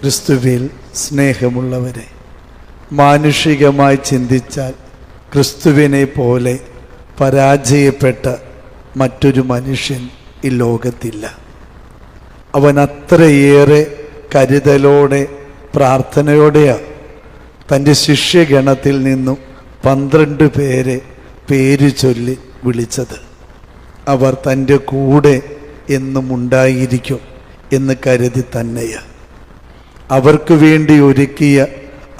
ക്രിസ്തുവിൽ സ്നേഹമുള്ളവരെ മാനുഷികമായി ചിന്തിച്ചാൽ ക്രിസ്തുവിനെ പോലെ പരാജയപ്പെട്ട മറ്റൊരു മനുഷ്യൻ ഈ ലോകത്തില്ല. അവൻ അത്രയേറെ കരുതലോടെ പ്രാർത്ഥനയോടെയാണ് തന്റെ ശിഷ്യഗണത്തിൽ നിന്നും പന്ത്രണ്ട് പേരെ പേര് ചൊല്ലി വിളിച്ചത്. അവർ തന്റെ കൂടെ എന്നും ഉണ്ടായിരിക്കും എന്ന് കരുതി തന്നെയാണ് അവർക്ക് വേണ്ടി ഒരുക്കിയ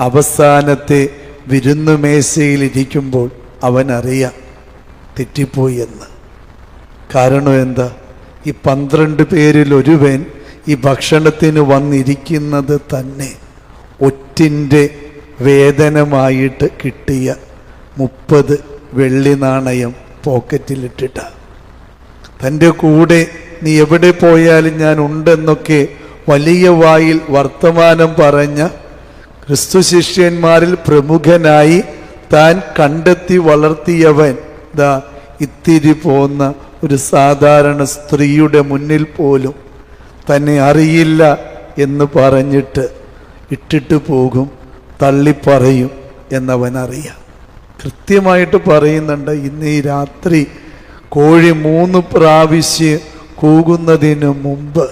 അവസാനത്തെ വിരുന്നുമേശയിലിരിക്കുമ്പോൾ അവൻ അറിയാം തെറ്റിപ്പോയി എന്ന്. കാരണം എന്താ? ഈ പന്ത്രണ്ട് പേരിൽ ഒരുവൻ ഈ ഭക്ഷണത്തിന് വന്നിരിക്കുന്നത് തന്നെ ഒറ്റിന്റെ വേതനമായിട്ട് കിട്ടിയ മുപ്പത് വെള്ളി നാണയം പോക്കറ്റിലിട്ടിട്ടാണ് തന്റെ കൂടെ നീ എവിടെ പോയാലും ഞാൻ ഉണ്ടെന്നൊക്കെ വലിയ വായിൽ വർത്തമാനം പറഞ്ഞ ക്രിസ്തു ശിഷ്യന്മാരിൽ പ്രമുഖനായി താൻ കണ്ടെത്തി വളർത്തിയവൻ ദാ ഇത്തിരി പോന്ന ഒരു സാധാരണ സ്ത്രീയുടെ മുന്നിൽ പോലും തന്നെ അറിയില്ല എന്ന് പറഞ്ഞിട്ട് ഇട്ടിട്ട് പോകും തള്ളിപ്പറയും എന്നവൻ അറിയാം കൃത്യമായിട്ട് പറയുന്നുണ്ട് ഇന്ന് ഈ രാത്രി കോഴി മൂന്ന് പ്രാവശ്യം കൂകുന്നതിന് മുമ്പ്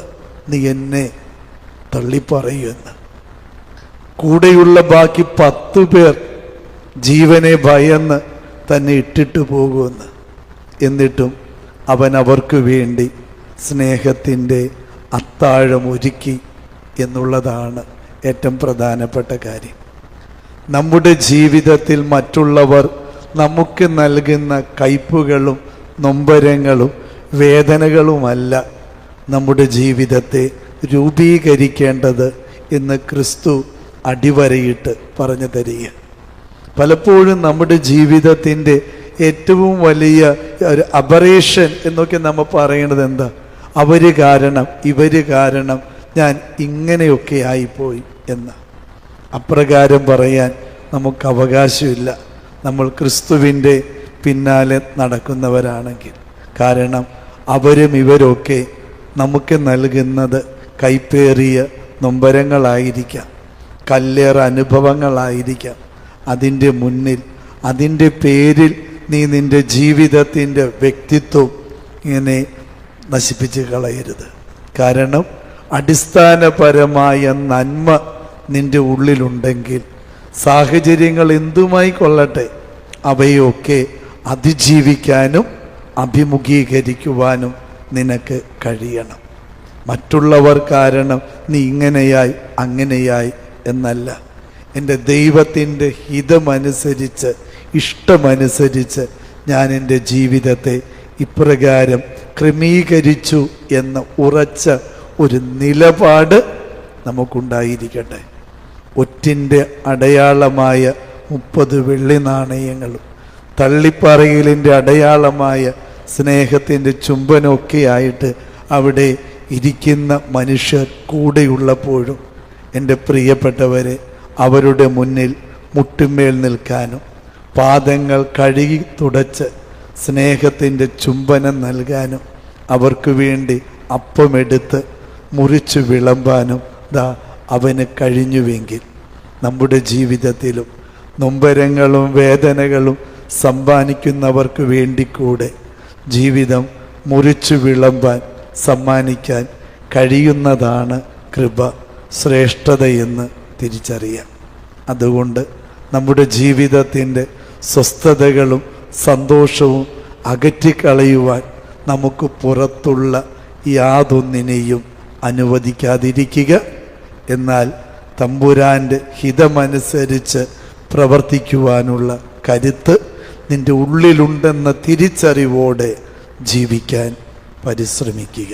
നീ എന്നെ തള്ളിപ്പറയുമെന്ന്. കൂടെയുള്ള ബാക്കി പത്ത് പേർ ജീവനെ ഭയന്ന് തന്നെ ഇട്ടിട്ട് പോകുമെന്ന്. എന്നിട്ടും അവൻ അവർക്ക് വേണ്ടി സ്നേഹത്തിന്റെ അത്താഴം ഒരുക്കി എന്നുള്ളതാണ് ഏറ്റവും പ്രധാനപ്പെട്ട കാര്യം. നമ്മുടെ ജീവിതത്തിൽ മറ്റുള്ളവർ നമുക്ക് നൽകുന്ന കയ്പുകളും നൊമ്പരങ്ങളും വേദനകളുമല്ല നമ്മുടെ ജീവിതത്തെ രൂപീകരിക്കേണ്ടത് എന്ന് ക്രിസ്തു അടിവരയിട്ട് പറഞ്ഞു തരിക. പലപ്പോഴും നമ്മുടെ ജീവിതത്തിന്റെ ഏറ്റവും വലിയ ഒരു അപറേഷൻ എന്നൊക്കെ നമ്മൾ പറയുന്നത് എന്താ? അവർ കാരണം ഇവർ കാരണം ഞാൻ ഇങ്ങനെയൊക്കെ ആയിപ്പോയി എന്ന്. അപ്രകാരം പറയാൻ നമുക്ക് അവകാശമില്ല. നമ്മൾ ക്രിസ്തുവിന്റെ പിന്നാലെ നടക്കുന്നവരാണെങ്കിൽ. കാരണം അവരും ഇവരൊക്കെ നമുക്ക് നൽകുന്നത് കൈപ്പേറിയ നൊമ്പരങ്ങളായിരിക്കാം. കല്ലേറ അനുഭവങ്ങളായിരിക്കാം. അതിന്റെ മുന്നിൽ അതിന്റെ പേരിൽ നീ നിന്റെ ജീവിതത്തിന്റെ വ്യക്തിത്വം ഇങ്ങനെ നശിപ്പിച്ച് കളയരുത്. കാരണം അടിസ്ഥാനപരമായ നന്മ നിന്റെ ഉള്ളിലുണ്ടെങ്കിൽ സാഹചര്യങ്ങൾ എന്തുമായി കൊള്ളട്ടെ അവയൊക്കെ അതിജീവിക്കാനും അഭിമുഖീകരിക്കുവാനും നിനക്ക് കഴിയണം. മറ്റുള്ളവർ കാരണം നീ ഇങ്ങനെയായി അങ്ങനെയായി എന്നല്ല. എന്റെ ദൈവത്തിന്റെ ഹിതമനുസരിച്ച് ഇഷ്ടമനുസരിച്ച് ഞാൻ എന്റെ ജീവിതത്തെ ഇപ്രകാരം ക്രമീകരിച്ചു എന്ന ഉറച്ച ഒരു നിലപാട് നമുക്കുണ്ടായിരിക്കട്ടെ. ഒറ്റിന്റെ അടയാളമായ മുപ്പത് വെള്ളി നാണയങ്ങളും തള്ളിപ്പറയലിന്റെ അടയാളമായ സ്നേഹത്തിന്റെ ചുംബനൊക്കെയായിട്ട് അവിടെ ഇരിക്കുന്ന മനുഷ്യർ കൂടെയുള്ളപ്പോഴും എന്റെ പ്രിയപ്പെട്ടവരെ അവരുടെ മുന്നിൽ മുട്ടുമേൽ നിൽക്കാനും പാദങ്ങൾ കഴുകി തുടച്ച് സ്നേഹത്തിന്റെ ചുംബനം നൽകാനും അവർക്ക് വേണ്ടി അപ്പമെടുത്ത് മുറിച്ചു വിളമ്പാനും ദാ അവന് കഴിഞ്ഞുവെങ്കിൽ നമ്മുടെ ജീവിതത്തിലും നൊമ്പരങ്ങളും വേദനകളും സമ്മാനിക്കുന്നവർക്ക് വേണ്ടി കൂടെ ജീവിതം മുറിച്ചു വിളമ്പാൻ സമ്മാനിക്കാൻ കഴിയുന്നതാണ് കൃപ ശ്രേഷ്ഠതയെന്ന് തിരിച്ചറിയാം. അതുകൊണ്ട് നമ്മുടെ ജീവിതത്തിന്റെ സ്വസ്ഥതകളും സന്തോഷവും അകറ്റിക്കളയുവാൻ നമുക്ക് പുറത്തുള്ള യാതൊന്നിനെയും അനുവദിക്കാതിരിക്കുക. എന്നാൽ തമ്പുരാന്റെ ഹിതമനുസരിച്ച് പ്രവർത്തിക്കുവാനുള്ള കരുത്ത് നിന്റെ ഉള്ളിലുണ്ടെന്ന തിരിച്ചറിവോടെ ജീവിക്കാൻ പരിശ്രമിക്കുക.